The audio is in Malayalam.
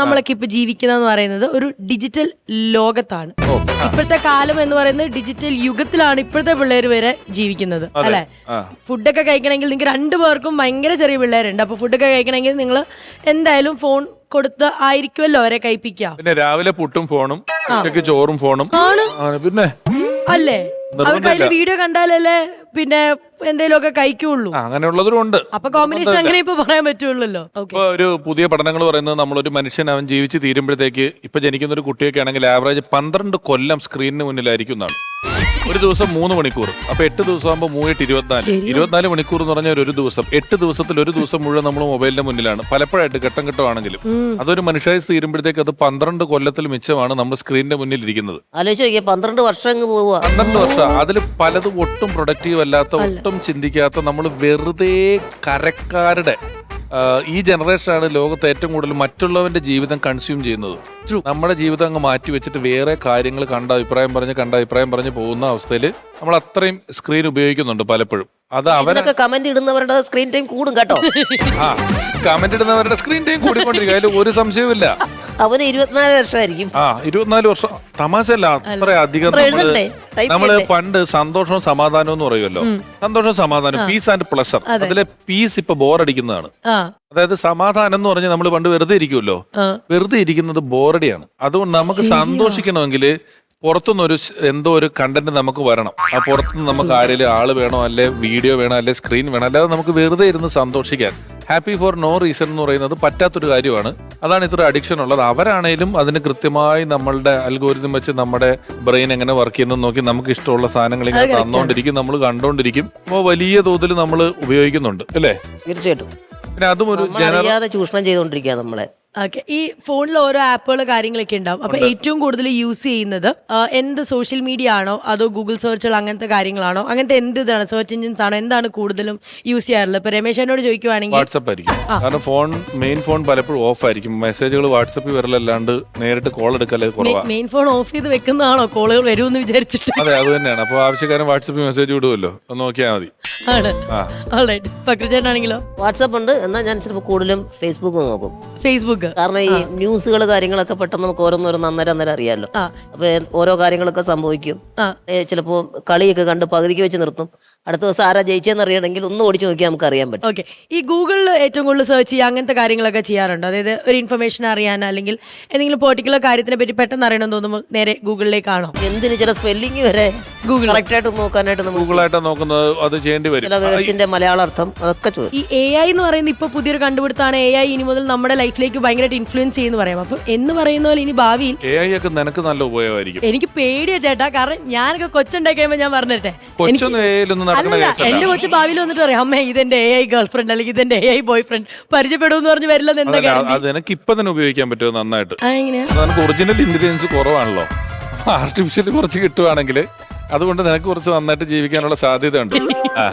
നമ്മളൊക്കെ ഇപ്പൊ ജീവിക്കുന്നതെന്ന് പറയുന്നത് ഒരു ഡിജിറ്റൽ ലോകത്താണ്. ഇപ്പോഴത്തെ കാലം എന്ന് പറയുന്നത് ഡിജിറ്റൽ യുഗത്തിലാണ് ഇപ്പോഴത്തെ പിള്ളേർ വരെ ജീവിക്കുന്നത് അല്ലെ. ഫുഡൊക്കെ കഴിക്കണമെങ്കിൽ നിങ്ങൾക്ക് രണ്ടു പേർക്കും ഭയങ്കര ചെറിയ പിള്ളേരുണ്ട്. അപ്പൊ ഫുഡൊക്കെ കഴിക്കണമെങ്കിൽ നിങ്ങൾ എന്തായാലും ഫോൺ കൊടുത്ത് ആയിരിക്കുമല്ലോ അവരെ കഴിപ്പിക്കാം പിന്നെ രാവിലെ പുട്ടും ഫോണും ഉച്ചയ്ക്ക് ചോറും ഫോണും ആണ് പിന്നെ? അല്ലേ? അവർക്ക് അതിന്റെ വീഡിയോ കണ്ടാലല്ലേ പിന്നെ എന്തെങ്കിലുമൊക്കെ കഴിക്കുള്ളൂ. അങ്ങനെയുള്ളതും ഉണ്ട്. അപ്പൊ കോമ്പിനേഷൻ അങ്ങനെ ഇപ്പൊ പറയാൻ പറ്റുള്ളല്ലോ. ഇപ്പൊ ഒരു പുതിയ പഠനങ്ങൾ പറയുന്നത് നമ്മളൊരു മനുഷ്യൻ അവൻ ജീവിച്ച് തീരുമ്പോഴത്തേക്ക് ഇപ്പൊ ജനിക്കുന്ന ഒരു കുട്ടിയൊക്കെ ആണെങ്കിൽ ആവറേജ് പന്ത്രണ്ട് കൊല്ലം സ്ക്രീനിന് മുന്നിലായിരിക്കും എന്നാണ്. ഒരു ദിവസം മൂന്ന് മണിക്കൂർ. അപ്പൊ എട്ട് ദിവസം ആകുമ്പോൾ മൂന്നിട്ട് ഇരുപത്തിനാല്. ഇരുപത്തിനാല് മണിക്കൂർ എന്ന് പറഞ്ഞാൽ ഒരു ദിവസം. എട്ട് ദിവസത്തിൽ ഒരു ദിവസം മുഴുവൻ നമ്മൾ മൊബൈലിന്റെ മുന്നിലാണ്. പലപ്പോഴായിട്ട് ഘട്ടം ഘട്ടമാണെങ്കിലും. അതൊരു മനുഷ്യായി തീരുമ്പോഴത്തേക്ക് അത് പന്ത്രണ്ട് കൊല്ലത്തിൽ മിച്ചമാണ് നമ്മൾ സ്ക്രീനിന്റെ മുന്നിൽ ഇരിക്കുന്നത് ആലോചിച്ച് പന്ത്രണ്ട് വർഷം പന്ത്രണ്ട് വർഷം. അതിൽ പലതും ഒട്ടും പ്രൊഡക്റ്റീവ് അല്ലാത്ത ഒട്ടും ചിന്തിക്കാത്ത നമ്മൾ വെറുതെ കരക്കാരുടെ ഈ ജനറേഷനാണ് ലോകത്ത് ഏറ്റവും കൂടുതൽ മറ്റുള്ളവന്റെ ജീവിതം കൺസ്യൂം ചെയ്യുന്നത്. നമ്മുടെ ജീവിതം അങ്ങ് മാറ്റി വെച്ചിട്ട് വേറെ കാര്യങ്ങൾ കണ്ട അഭിപ്രായം പറഞ്ഞ് കണ്ട അഭിപ്രായം പറഞ്ഞ് പോകുന്ന അവസ്ഥയിൽ നമ്മൾ അത്രയും സ്ക്രീൻ ഉപയോഗിക്കുന്നുണ്ട് പലപ്പോഴും. അത് അവരൊക്കെ കമന്റ് ഇടുന്നവരുടെ സ്ക്രീൻ ടൈം കൂടും കേട്ടോ. ആ കമന്റ് ഇടുന്നവരുടെ സ്ക്രീൻ ടൈം കൂടിക്കൊണ്ടിരിക്കും. അതിൽ ഒരു സംശയവുമില്ല. അവന് ഇരുപത്തിനാല് വർഷമായിരിക്കും. ആ ഇരുപത്തിനാല് വർഷം. തമാശല്ല അത്ര അധികം അത്ര നമ്മൾ എഴുതണ്ടേ? Type നമ്മൾ ചെയ്യണ്ടേ? പണ്ട് സന്തോഷവും സമാധാനവും എന്ന് പറയുമല്ലോ. സന്തോഷവും സമാധാനം പീസ് ആൻഡ് പ്ലഷർ അതിലെ പീസ് ഇപ്പൊ ബോറടിക്കുന്നതാണ് ആ. അതായത് സമാധാനം എന്ന് പറഞ്ഞാൽ നമ്മൾ പണ്ട് വെറുതെ ഇരിക്കുമല്ലോ ആ. വെറുതെ ഇരിക്കുന്നത് ബോറടിയാണ് അതുകൊണ്ട് നമുക്ക് സന്തോഷിക്കണമെങ്കിൽ പുറത്തുനിന്ന് ഒരു സ് എന്തോ ഒരു കണ്ടന്റ് നമുക്ക് വരണം. ആ പുറത്തുനിന്ന് നമുക്ക് ആരെങ്കിലും ആൾ വേണോ അല്ലെ വീഡിയോ വേണോ അല്ലെ സ്ക്രീൻ വേണോ അല്ലാതെ നമുക്ക് വെറുതെ ഇരുന്ന് സന്തോഷിക്കാൻ. ഹാപ്പി ഫോർ നോ റീസൺ എന്ന് പറയുന്നത് പറ്റാത്തൊരു കാര്യമാണ്. അതാണ് ഇത്ര അഡിക്ഷൻ ഉള്ളത്. അവരാണേലും അതിന് കൃത്യമായി നമ്മളുടെ അൽഗോരിതം വെച്ച് നമ്മുടെ ബ്രെയിൻ എങ്ങനെ വർക്ക് ചെയ്യുന്നത് നോക്കി നമുക്ക് ഇഷ്ടമുള്ള സാധനങ്ങൾ ഇങ്ങനെ തന്നോണ്ടിരിക്കും നമ്മൾ കണ്ടോണ്ടിരിക്കും. അപ്പോൾ വലിയ തോതിൽ നമ്മൾ ഉപയോഗിക്കുന്നുണ്ട് അല്ലേ? തീർച്ചയായിട്ടും. പിന്നെ അതും ഒരു ചൂഷണം ചെയ്തുകൊണ്ടിരിക്കുക നമ്മളെ. ഓക്കെ ഈ ഫോണിൽ ഓരോ ആപ്പുകൾ കാര്യങ്ങളൊക്കെ ഉണ്ടാവും. അപ്പൊ ഏറ്റവും കൂടുതൽ യൂസ് ചെയ്യുന്നത് ആ, എന്ത് സോഷ്യൽ മീഡിയ ആണോ അതോ ഗൂഗിൾ സെർച്ചുകൾ അങ്ങനത്തെ കാര്യങ്ങളാണോ അങ്ങനത്തെ എന്ത് ഇതാണ് സെർച്ച് എഞ്ചിൻസ് ആണോ എന്താണ് കൂടുതലും യൂസ് ചെയ്യാറുള്ളത്? ഇപ്പൊ രമേശ് എന്നോട് ചോദിക്കുവാണെങ്കിൽ വാട്സപ്പ് ആയിരിക്കും. കാരണം ഫോൺ മെയിൻ ഫോൺ പലപ്പോഴും ഓഫ് ആയിരിക്കും. മെസ്സേജുകൾ വാട്സപ്പിൽ വരലല്ലാണ്ട് നേരിട്ട് കോൾ എടുക്കൽ കുറവാണ് മെയിൻ ഫോൺ ഓഫ് ചെയ്ത് വെക്കുന്നതാണോ? കോളുകൾ വരുമെന്ന് വിചാരിച്ചിട്ട്. അതെ അത് തന്നെയാണ്. അപ്പോൾ ആവശ്യക്കാരൻ വാട്സപ്പിൽ മെസ്സേജ് വിടുമല്ലോ ഒന്ന് നോക്കിയാൽ മതി. ആണ്. ഓൾറൈറ്റ് പക്രചേട്ടനാണെങ്കിലോ വാട്സപ്പ് ഉണ്ട്. എന്നാൽ ഞാൻ ചിലപ്പോൾ കൂടുതലും ഫേസ്ബുക്ക് നോക്കും. ഫേസ്ബുക്ക് കാരണം ഈ ന്യൂസുകൾ കാര്യങ്ങളൊക്കെ പെട്ടെന്ന് നമുക്ക് ഓരോന്നോരോന്ന് അന്നേരം അന്നേരം അറിയാമല്ലോ അപ്പൊ ഓരോ കാര്യങ്ങളൊക്കെ സംഭവിക്കും. ആ. ചിലപ്പോ കളിയൊക്കെ കണ്ട് പകുതിക്ക് വെച്ച് നിർത്തും. അടുത്ത ദിവസം ആരാ ജയിച്ചെന്ന് അറിയണമെങ്കിൽ ഒന്ന് ഓടിച്ചു നോക്കിയാൽ നമുക്ക് അറിയാൻ പറ്റും. ഓക്കെ ഈ ഗൂഗിളിൽ ഏറ്റവും കൂടുതൽ സെർച്ച് ചെയ്യുക അങ്ങനത്തെ കാര്യങ്ങളൊക്കെ ചെയ്യാറുണ്ടോ? അതായത് ഒരു ഇൻഫർമേഷൻ അറിയാൻ അല്ലെങ്കിൽ എന്തെങ്കിലും പെർട്ടിക്കുലർ കാര്യത്തിനെ പറ്റി പെട്ടെന്ന് അറിയണമെന്ന് തോന്നുമ്പോൾ നേരെ ഗൂഗിളിലേക്കാണോ എന്തിന് ചില സ്പെല്ലിംഗ് വരെ ഗൂഗിൾ കറക്റ്റായിട്ട് നോക്കാനായിട്ട് ഗൂഗിളായിട്ട് നോക്കുന്നത് അത് ചെയ്യേണ്ടി വരും. ചില വേഴ്സിന്റെ മലയാള അർത്ഥം അതൊക്കെ ചോദിക്കും ഈ എ ഐ എന്ന് പറയുന്നത് ഇപ്പൊ പുതിയൊരു കണ്ടുപിടുത്താണ് എ ഐ ഇനി മുതൽ നമ്മുടെ ലൈഫിലേക്ക് ഭയങ്കരമായിട്ട് ഇൻഫ്ലുവൻസ് ചെയ്യുന്നു പറയാം. അപ്പൊ എന്ന് പറയുന്ന പോലെ ഇനി ഭാവിയിൽ എ ഐ ഒക്കെ നിനക്ക് നല്ല ഉപയോഗമായിരിക്കും. എനിക്ക് പേടിയാ ചേട്ടാ. കാരണം ഞാനൊക്കെ കൊച്ചുണ്ടായി കഴിയുമ്പോൾ ഞാൻ പറഞ്ഞിട്ടെ. കൊച്ചൊന്നും എ ഐയിലൊന്നും എന്റെ കൊച്ചു ഭാവിയിൽ വന്നിട്ട് പറയാം അമ്മേ ഇതെന്റെ എ ഐ ഗേൾ ഫ്രണ്ട് അല്ലെങ്കിൽ ഇതെന്റെ എ ഐ ബോയ് ഫ്രണ്ട് പരിചയപ്പെടുമെന്ന് പറഞ്ഞ് വരില്ലെന്ന് എന്താ അത് നിനക്ക് ഇപ്പൊ തന്നെ ഉപയോഗിക്കാൻ പറ്റുമോ നന്നായിട്ട്? ഒറിജിനൽ ഇന്റലിജൻസ് കുറവാണല്ലോ. ആർട്ടിഫിഷ്യൽ കുറച്ച് കിട്ടുവാണെങ്കിൽ അതുകൊണ്ട് നിനക്ക് കുറച്ച് നന്നായിട്ട് ജീവിക്കാനുള്ള സാധ്യത ഉണ്ട് ആ.